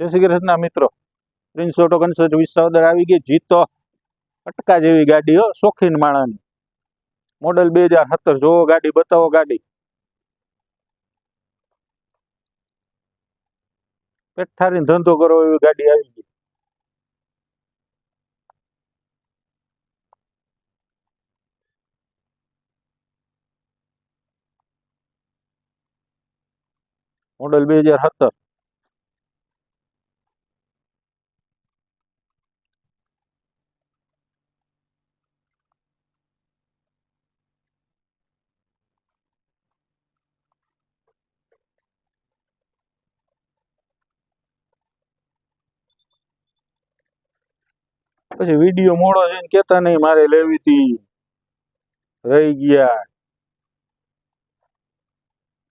જય શ્રી કૃષ્ણના મિત્રો. ત્રીસો કન્સર્ટ વિસાવદર આવી ગઈ, જીતો અટકા જેવી ગાડી હો, શોખીન માણાની મોડલ બે હજાર સત્તર, જોવો ગાડી, બતાવો ગાડી. પેટ ઠારીને ધંધો કરો એવી ગાડી આવી ગઈ. મોડલ બે હજાર સત્તર. પછી વીડિયો મોડો છે કેતા નહીં મારે લેવી હતી રહી ગયા.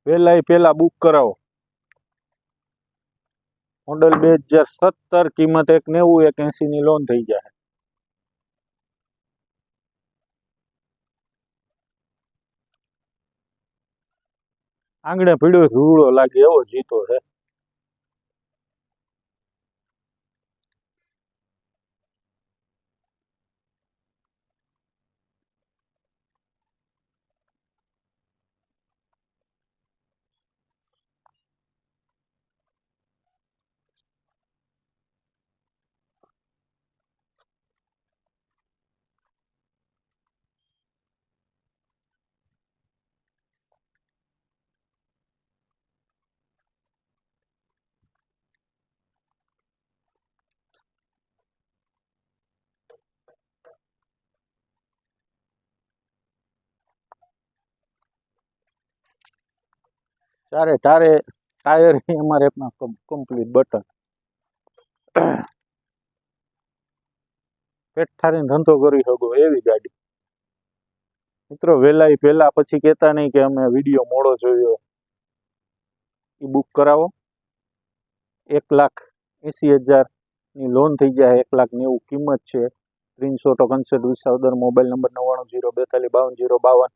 પેલા પેલા બુક કરાવો. મોડલ બે હજાર સત્તર, કિંમત એક નેવું, એક એસી ની લોન થઈ જાય આંગણે પીડ્યો ધૂળો લાગે એવો જીતો છે. ચારે તારે ટાયર અમારે કમ્પ્લીટ બટન પેટ ઠારીને ધંધો કરી શકો એવી ગાડી. મિત્રો વહેલા પહેલા પછી કહેતા નહીં કે અમે વીડિયો મોડો જોયો. એ બુક કરાવો. એક લાખ એંસી હજારની લોન થઈ જાય, એક લાખ નેવું કિંમત છે. પ્રિન્સ તો કન્સર્ટ વિસાવદર મોબાઈલ નંબર નવ્વાણું જીરો બેતાલીસ બાવન જીરો બાવન.